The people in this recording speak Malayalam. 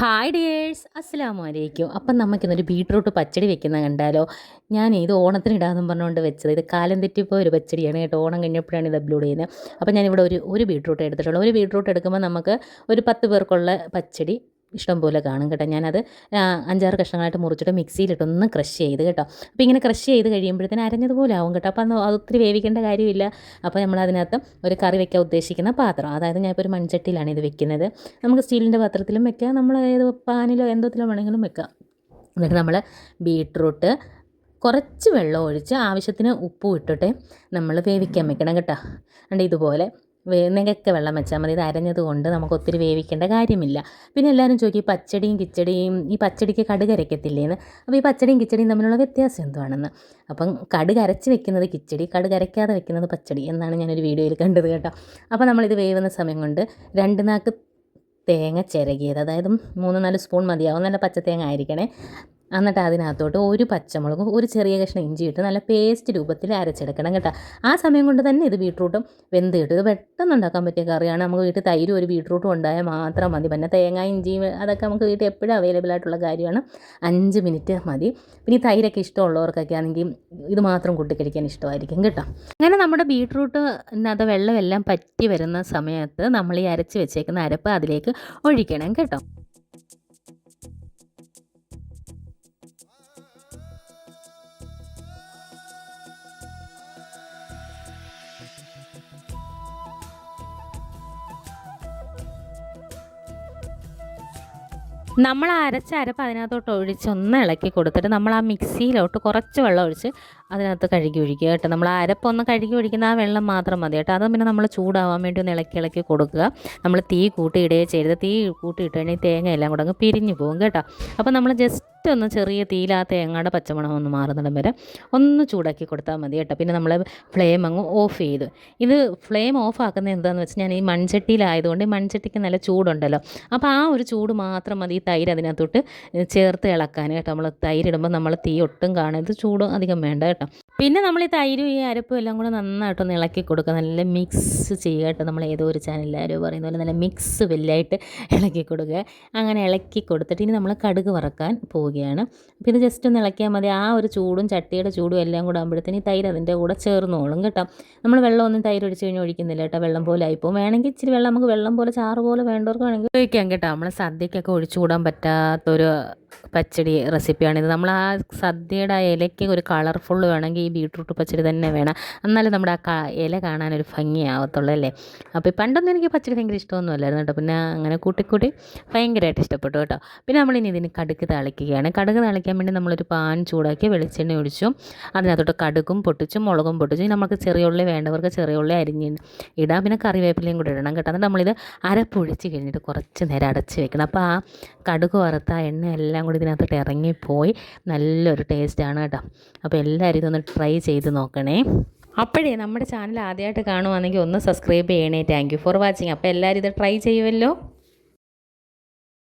ഹായ് ഡിയേഴ്സ് അസ്സലാമു അലൈക്കും അപ്പം നമുക്കിന്നൊരു ബീട്രൂട്ട് പച്ചടി വെക്കുന്ന കണ്ടാലോ? ഞാൻ ഇത് ഓണത്തിന് ഇടാമെന്നും പറഞ്ഞുകൊണ്ട് വെച്ചത്. ഇത് കാലം തെറ്റിപ്പോൾ ഒരു പച്ചടിയാണ് കേട്ടോ. ഓണം കഴിഞ്ഞപ്പോഴാണ് ഇത് അപ്ലോഡ് ചെയ്യുന്നത്. അപ്പം ഞാനിവിടെ ഒരു ഒരു ബീട്രൂട്ട് എടുത്തിട്ടുള്ളൂ ഒരു ബീട്രൂട്ട് എടുക്കുമ്പോൾ നമുക്ക് ഒരു പത്ത് പേർക്കുള്ള പച്ചടി ഇഷ്ടം പോലെ കാണും കേട്ടോ. ഞാനത് അഞ്ചാറ് കഷ്ണങ്ങളായിട്ട് മുറിച്ചിട്ട് മിക്സിയിലിട്ടൊന്ന് ക്രഷ് ചെയ്ത് കേട്ടോ. അപ്പോൾ ഇങ്ങനെ ക്രഷ് ചെയ്ത് കഴിയുമ്പോഴത്തേന് അരഞ്ഞതുപോലെ ആവും കേട്ടോ. അപ്പോൾ അത് ഒത്തിരി വേവിക്കേണ്ട കാര്യമില്ല. അപ്പോൾ നമ്മൾ അതിനകത്ത് ഒരു കറി വെക്കാൻ ഉദ്ദേശിക്കുന്ന പാത്രം അതായത് ഞാൻ ഇപ്പോൾ ഒരു മൺചട്ടിയിലാണ് ഇത് വെക്കുന്നത്. നമുക്ക് സ്റ്റീലിന്റെ പാത്രത്തിലും വെക്കാം നമ്മൾ ഏത് പാനിലോ എന്തോത്തിലോ വേണമെങ്കിലും വെക്കാം. എന്നിട്ട് നമ്മൾ ബീട്രൂട്ട് കുറച്ച് വെള്ളം ഒഴിച്ച് ആവശ്യത്തിന് ഉപ്പും ഇട്ടിട്ട് നമ്മൾ വേവിക്കാൻ വെക്കണം കേട്ടോ. അതുകൊണ്ട് ഇതുപോലെ. നികക്കെ വെള്ളം വെച്ചാൽ മതി. ഇത് അരഞ്ഞത് കൊണ്ട് നമുക്ക് ഒത്തിരി വേവിക്കേണ്ട കാര്യമില്ല. പിന്നെ എല്ലാവരും ചോദിക്കും പച്ചടിയും കിച്ചടിയും ഈ പച്ചടിക്ക് കടുക് അരയ്ക്കത്തില്ലേന്ന് അപ്പോൾ ഈ പച്ചടിയും കിച്ചടിയും തമ്മിലുള്ള വ്യത്യാസം എന്തുവാണെന്ന്? അപ്പം കടുക് അരച്ച് വെക്കുന്നത് കിച്ചടി കടുക് അരയ്ക്കാതെ വെക്കുന്നത് പച്ചടി എന്നാണ് ഞാനൊരു വീഡിയോയിൽ കണ്ടത് കേട്ടോ. അപ്പോൾ നമ്മളിത് വേവുന്ന സമയം കൊണ്ട് രണ്ട് നാക്ക് തേങ്ങ ചിരകിയത് അതായത് മൂന്ന് നാല് സ്പൂൺ മതിയാവും. നല്ല പച്ച തേങ്ങ ആയിരിക്കണേ. എന്നിട്ട് അതിനകത്തോട്ട് ഒരു പച്ചമുളകും ഒരു ചെറിയ കഷ്ണം ഇഞ്ചി ഇട്ട് നല്ല പേസ്റ്റ് രൂപത്തിൽ അരച്ചെടുക്കണം കേട്ടോ. ആ സമയം കൊണ്ട് തന്നെ ഇത് ബീട്രൂട്ടും വെന്ത് കിട്ടും. ഇത് പെട്ടെന്ന് ഉണ്ടാക്കാൻ പറ്റിയ കറിയാണ്. നമുക്ക് വീട്ടിൽ തൈരും ഒരു ബീട്രൂട്ടും ഉണ്ടായാൽ മാത്രം മതി. പിന്നെ തേങ്ങ ഇഞ്ചിയും അതൊക്കെ നമുക്ക് വീട്ടിൽ എപ്പോഴും അവൈലബിൾ ആയിട്ടുള്ള കാര്യമാണ്. അഞ്ച് മിനിറ്റ് മതി. പിന്നെ ഈ തൈരൊക്കെ ഇഷ്ടമുള്ളവർക്കൊക്കെ ആണെങ്കിൽ ഇത് മാത്രം കൂട്ടി കഴിക്കാൻ ഇഷ്ടമായിരിക്കും കേട്ടോ. അങ്ങനെ നമ്മുടെ ബീട്രൂട്ട് അത് വെള്ളമെല്ലാം പറ്റി വരുന്ന സമയത്ത് നമ്മൾ ഈ അരച്ച് വെച്ചേക്കുന്ന അരപ്പ് അതിലേക്ക് ഒഴിക്കണം കേട്ടോ. നമ്മൾ അരച്ച അരപ്പ് അതിനകത്തോട്ട് ഒഴിച്ച് ഒന്ന് ഇളക്കി കൊടുത്തിട്ട് നമ്മൾ ആ മിക്സിയിലോട്ട് കുറച്ച് വെള്ളം ഒഴിച്ച് അതിനകത്ത് കഴുകി ഒഴിക്കുക കേട്ടോ. നമ്മൾ അരപ്പൊന്ന് കഴുകി ഒഴിക്കുന്ന ആ വെള്ളം മാത്രം മതി കേട്ടോ. അത് പിന്നെ നമ്മൾ ചൂടാവാൻ വേണ്ടി ഒന്ന് ഇളക്കി ഇളക്കി കൊടുക്കുക. നമ്മൾ തീ കൂട്ടിയിടുകയോ ചെയ്യരുത്. തീ കൂട്ടിയിട്ട് കഴിഞ്ഞാൽ തേങ്ങ എല്ലാം കൂടെ അങ്ങ് പിരിഞ്ഞു പോകും കേട്ടോ. അപ്പോൾ നമ്മൾ ജസ്റ്റ് ഒന്ന് ചെറിയ തീയിൽ ആ തേങ്ങയുടെ പച്ചമണം ഒന്ന് മാറുന്നിടം വരെ ഒന്ന് ചൂടാക്കി കൊടുത്താൽ മതി കേട്ടോ. പിന്നെ നമ്മൾ ഫ്ലെയിം അങ്ങ് ഓഫ് ചെയ്തു. ഇത് ഫ്ലെയിം ഓഫ് ആക്കുന്നത് എന്താണെന്ന് വെച്ചാൽ ഞാൻ ഈ മൺചട്ടിയിലായതുകൊണ്ട് ഈ മൺചട്ടിക്ക് നല്ല ചൂടുണ്ടല്ലോ. അപ്പോൾ ആ ഒരു ചൂട് മാത്രം മതി ഈ തൈര് അതിനകത്തോട്ട് ചേർത്ത് ഇളക്കാൻ കേട്ടോ. നമ്മൾ തൈരിടുമ്പോൾ നമ്മൾ തീ ഒട്ടും കാണരുത്. ചൂട് അധികം വേണ്ട കേട്ടോ. പിന്നെ നമ്മൾ ഈ തൈരും ഈ അരപ്പും എല്ലാം കൂടെ നന്നായിട്ടൊന്ന് ഇളക്കി കൊടുക്കുക. നല്ല മിക്സ് ചെയ്യുക കേട്ടോ. നമ്മൾ ഏതോ ഒരു ചാനലിലാരോ പറയുന്ന പോലെ നല്ല മിക്സ് വലിയായിട്ട് ഇളക്കി കൊടുക്കുക. അങ്ങനെ ഇളക്കി കൊടുത്തിട്ട് ഇനി നമ്മൾ കടുക് വറക്കാൻ പോവുകയാണ്. അപ്പോൾ ഇത് ജസ്റ്റ് ഒന്ന് ഇളക്കിയാൽ മതി. ആ ഒരു ചൂടും ചട്ടിയുടെ ചൂടും എല്ലാം കൂടെ ആകുമ്പോഴത്തേന് ഈ തൈര് അതിന്റെ കൂടെ ചേർന്നോളും കേട്ടോ. നമ്മൾ വെള്ളമൊന്നും തൈര് ഒഴിച്ച് കഴിഞ്ഞ് ഒഴിക്കുന്നില്ല കേട്ടോ. വെള്ളം പോലെ ആയിപ്പോൾ വേണമെങ്കിൽ ഇച്ചിരി വെള്ളം നമുക്ക് വെള്ളം പോലെ ചാറ് പോലെ വേണ്ടവർക്ക് വേണമെങ്കിൽ ഉപയോഗിക്കാം കേട്ടോ. നമ്മൾ സദ്യക്കൊക്കെ ഒഴിച്ചുകൂടാൻ പറ്റാത്തൊരു പച്ചടി റെസിപ്പിയാണിത് നമ്മൾ ആ സദ്യയുടെ ആ ഇലയ്ക്ക് ഒരു കളർഫുൾ വേണമെങ്കിൽ ഈ ബീട്രൂട്ട് പച്ചടി തന്നെ വേണം. എന്നാലും നമ്മുടെ ആ ഇല കാണാനൊരു ഭംഗിയാവത്തുള്ളൂ അല്ലേ? അപ്പോൾ പണ്ടൊന്നും എനിക്ക് പച്ചടി ഭയങ്കര ഇഷ്ടമൊന്നും അല്ലായിരുന്നു കേട്ടോ. പിന്നെ അങ്ങനെ കൂട്ടിക്കൂട്ടി ഭയങ്കരമായിട്ട് ഇഷ്ടപ്പെട്ടു കേട്ടോ. പിന്നെ നമ്മളിനി ഇതിന് കടുക് തളിക്കുകയാണ്. കടുക് തളിക്കാൻ വേണ്ടി നമ്മളൊരു പാൻ ചൂടാക്കി വെളിച്ചെണ്ണ ഒഴിച്ചു. അതിനകത്തോട്ട് കടുക്കും പൊട്ടിച്ചും മുളകും പൊട്ടിച്ചും നമുക്ക് ചെറിയ ഉള്ളി വേണ്ടവർക്ക് ചെറിയ ഉള്ളി അരിഞ്ഞ് ഇടാം. പിന്നെ കറിവേപ്പിലയും കൂടി ഇടണം കേട്ടോ. എന്നിട്ട് നമ്മളിത് അരപ്പൊഴിച്ച് കഴിഞ്ഞിട്ട് കുറച്ച് നേരം അടച്ച് വെക്കണം. അപ്പോൾ ആ കടുക് വറുത്ത എണ്ണ എല്ലാം കൂടി ഇതിനകത്തോട്ട് ഇറങ്ങിപ്പോയി. നല്ലൊരു ടേസ്റ്റാണ് കേട്ടോ. അപ്പോൾ എല്ലാവരും ഇതൊന്ന് ട്രൈ ചെയ്ത് നോക്കണേ. അപ്പോഴേ നമ്മുടെ ചാനൽ ആദ്യമായിട്ട് കാണുവാണെങ്കിൽ ഒന്ന് സബ്സ്ക്രൈബ് ചെയ്യണേ. താങ്ക് ഫോർ വാച്ചിങ് അപ്പോൾ എല്ലാവരും ഇത് ട്രൈ ചെയ്യുമല്ലോ